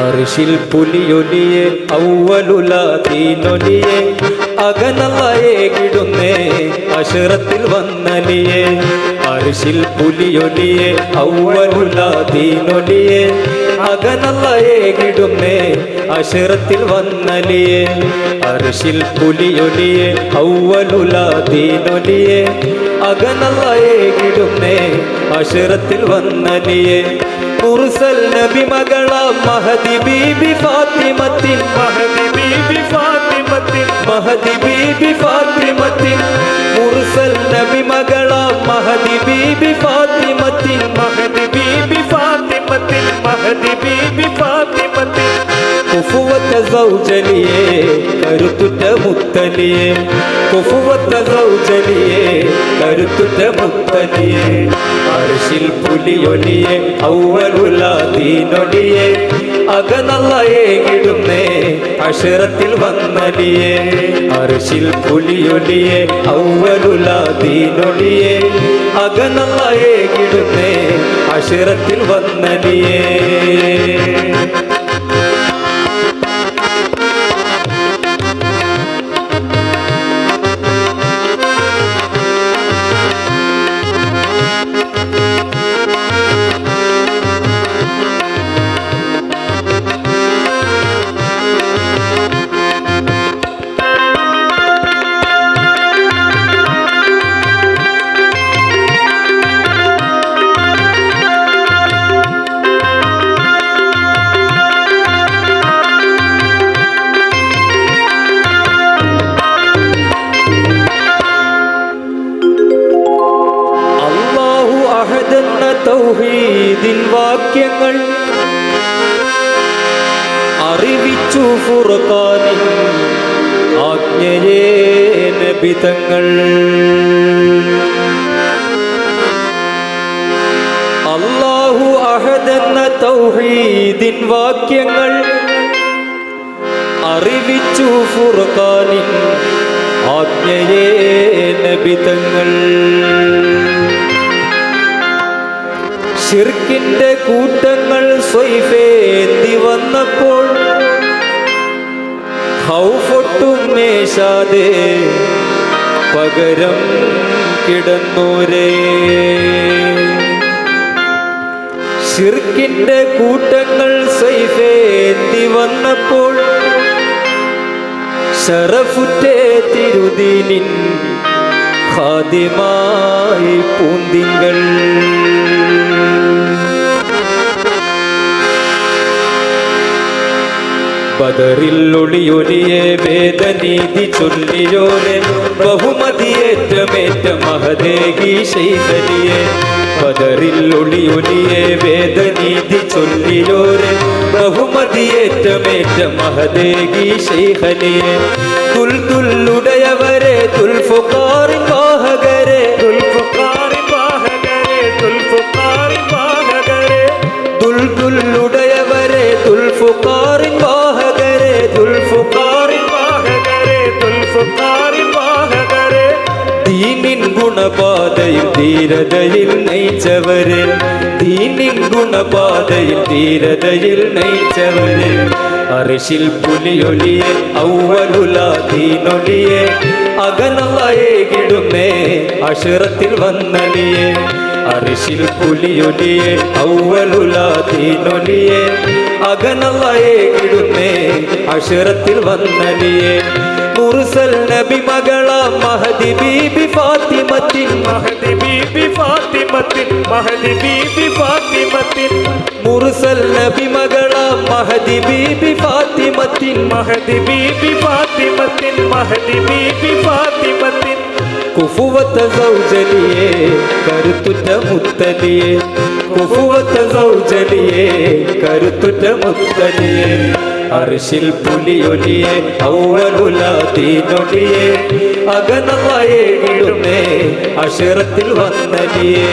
അർഷിൽ പുലിയൊലിയെ ഔവലുല തീനൊലിയെ അകനല്ലയേകിടുന്നേ അഷറത്തിൽ വന്നലിയെ. അർഷിൽ പുലിയൊലിയെ ഔവലുല തീനൊലിയെ അകനല്ലയേകിടുന്നേ അഷറത്തിൽ വന്നലിയെ. അർഷിൽ പുലിയൊലിയെ ഔവലുല തീനൊലിയെ അകനല്ലയേകിടുന്നേ അഷറത്തിൽ വന്നലിയെ. മുർസൽ നബി മകളാം മഹദി ബീബി ഫാത്തിമത്തിൻ. മഹദി ബീബി ഫാത്തിമത്തിൻ. മഹദി ബീബി ഫാത്തിമത്തിൻ. മുർസൽ നബി മകളാം മഹദി ബീബി ഫാത്തിമത്തിൻ. മഹദി ബീബി ഫാത്തിമത്തിൻ. മഹദി ബീബി ഫാത്തിമത്തിൻ. കുഫുവത്ത സൗജലിയെ കരുത്തുറ്റ മുത്തലിയെ. കുഫുവത്ത സൗജലിയെ കരുത്തുറ്റ മുത്തലിയെ അർശിൽ പുലിയൊലിയെ ഔവലുല ദീനൊലിയെ. അകനല്ലയേകിടുന്നേ അഷറത്തിൽ വന്നലിയെ. അർശിൽ പുലിയൊലിയെ ഔവലുല ദീനൊലിയെ. അകനല്ലയേകിടുന്നേ അഷറത്തിൽ വന്നലിയേ. വാക്യങ്ങൾ അറിവിച്ചു ഫുർഖാനിൻ ആജ്ഞയേ നബിതങ്ങൾ. അള്ളാഹു അഹദെന്ന തൗഹീദിൻ വാക്യങ്ങൾ അറിവിച്ചു ഫുർഖാനിൻ ആജ്ഞയേ നബിതങ്ങൾ. ഷിർക്കിന്റെ കൂട്ടങ്ങൾ സ്വൈഫേന്തി വന്നപ്പോൾ ഹൗഫൊട്ടും മേശാതെ പകരം കിടന്നൂരേ. ഷിർക്കിന്റെ കൂട്ടങ്ങൾ സ്വൈഫേന്തി വന്നപ്പോൾ ഷറഫുറ്റേ തിരുദീനിൻ ഖാദിമായി പൂന്തിങ്കൾ. ബദറിൽ ഒളിയൊലിയെ വേദനീതി ചൊല്ലിയോരെ ബഹുമതിയേറ്റമേറ്റ മഹദേഹി ശൈതലിയെ. ബദറിൽ ഒളിയൊലിയെ വേദനീതി ചൊല്ലിയോരെ ബഹുമതിയേറ്റമേറ്റ മഹദേഹി ശൈഖലിയെ തുൽതുല്ലുടയവരെ തുൽഫുക്കാറിൻ വാഹകരെ ധീരതയിൽ നയിച്ചവരെ. ദീനിൻ ഗുണപാതയിൽ ധീരതയിൽ നയിച്ചവരെ. അർഷിൽ പുലിയൊലിയെ ഔവലുല ദീനൊലിയെ. അകനല്ലയേകിടുന്നേ അഷുറത്തിൽ വന്നലിയെ അർഷിൽ പുലിയൊലിയെ ഔവലുല ദീനൊലിയെ. അകനല്ലയേകിടുന്നേ അഷുറത്തിൽ വന്നലിയെ മുർസൽ നബി മകള മഹദി ബീബി ഫാത്തിമത്തിൻ. മഹദി ബീബി ഫാത്തിമത്തിൻ മഹദി ബീബി ഫാത്തിമത്തിൻ. മുർസൽ നബി മകള മഹദി ബീബി ഫാത്തിമത്തിൻ. മഹദി ബീബി ഫാത്തിമത്തിൻ മഹദി ബീബി ഫാത്തിമത്തിൻ. കുഫുവത്ത സൗജലിയെ കരുത്തുറ്റ മുത്തലിയെ കുഫുവത്ത സൗജലിയെ കരുത്തുറ്റ മുത്തലിയെ അർഷിൽ പുലിയൊലിയെ ഔവലുല തീനൊലിയെ വിടുമേ അശരത്തിൽ വന്നലിയേ.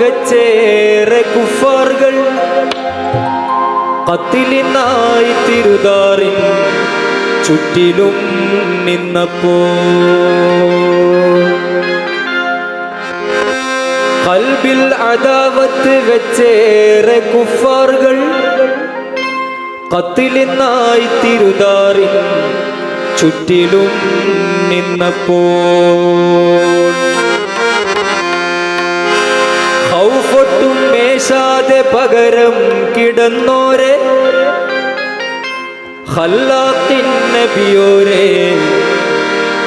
വെച്ചേറെ കുഫാറുകൾ. കത്തിലിനായി തിരുതാറിൻ ചുറ്റിലും നിന്നപ്പോ. കൽബിൽ അദാവത്ത് വെച്ചേറെ കുഫാറുകൾ. കത്തിലിനായി തിരുതാറിൻ ചുറ്റിലും നിന്നപ്പോൾ മേശാതെ പകരം കിടന്നോരെ. ഹല്ലാത്തിൻ നബിയോരെ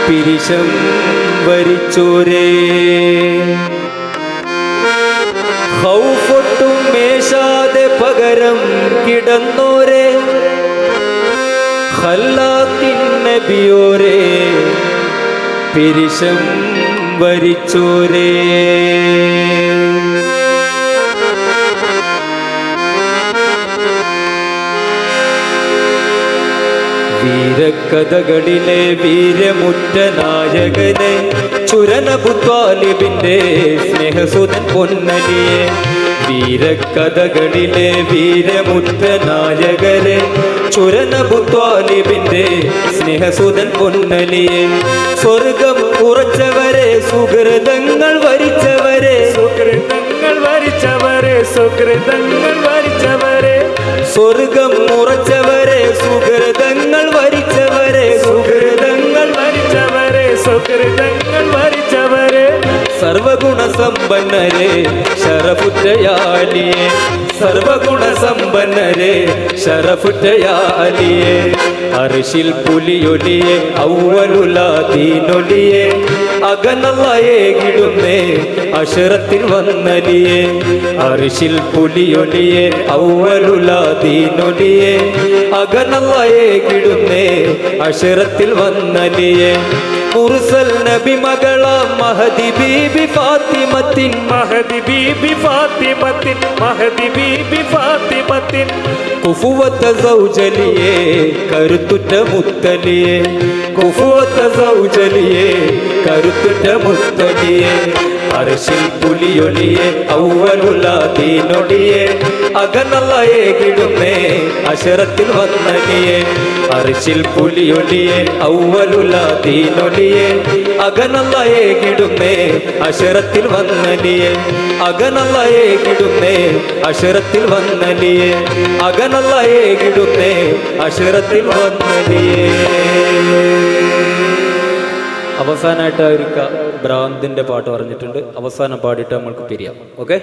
പിരിശം വരിച്ചോരേ. ഹൗഫൊട്ടും മേശാതെ പകരം കിടന്നോരെ. ഹല്ലാത്തിൻ നബിയോരെ പിരിശം വരിച്ചോരേ. വീരക്കഥകളിലെ വീരമുറ്റ നായകനെ ചുരനബുത്വാലിബിന്റെ സ്നേഹസുതൻ പൊന്നലിയെ വീരക്കഥകളിലെ വീരമുറ്റ നായകരെ ചുരനബുത്വാലിബിന്റെ സ്നേഹസുതൻ പൊന്നലിയെ സ്വർഗം കുറച്ചവരെ സുഹൃതങ്ങൾ വരിച്ചവരെ. സുഹൃതങ്ങൾ വരിച്ചവരെ സുഹൃതങ്ങൾ വരിച്ചവരെ. സ്വർഗം മുറച്ചവരെ സുഹൃതങ്ങൾ സുകൃതങ്ങൾ വരിച്ചവരെ സർവഗുണ സമ്പന്നരെ ശരഫുറ്റയാലിയെ സർവഗുണ സമ്പന്നരെ ശരഫുറ്റയാലിയെ അർഷിൽ പുലിയൊലിയെ ഔവലുലാദീനൊലിയെ അകനല്ലയെ കിടുന്നേ. അഷറത്തിൽ വന്നലിയെ അറിശിൽ പുലിയൊലിയെ ഔവലുലാദീനൊലിയെ. അകനല്ലയെ കിടുന്നേ അഷറത്തിൽ വന്നലിയെ. മുർസൽ നബി മകള മഹദി ബീബി ഫാത്തിമത്തിൻ മഹദി ബീബി ഫാത്തിമത്തിൻ മഹദി ബീബി ഫാത്തിമത്തിൻ. കുഫുവത്ത സൗജലിയെ കരുത്തുറ്റ മുത്തലിയെ. കുഫുവത്ത സൗജലിയെ കരുത്തുറ്റ മുത്തലിയെ അർശിൽ പുലിയൊലിയെ തീനൊടിയെ അകനല്ലയെ കിടുന്നേ അശരത്തിൽ വന്നലിയെ അർശിൽ പുലിയൊലിയെ ഔവലുലാദീനൊലിയെ അകനല്ലയെ കിടുന്നേ അശരത്തിൽ വന്നലിയെ അകനല്ലയെ കിടുന്നേ അശരത്തിൽ വന്നലിയെ അകനല്ലയെ കിടുന്നേ അശരത്തിൽ വന്നലിയെ അവസാനമായിട്ട് ഒരു ഭ്രാന്തിന്റെ പാട്ട് പറഞ്ഞിട്ടുണ്ട്. അവസാനം പാടിയിട്ട് നമ്മൾക്ക് പിരിയാം. ഓക്കെ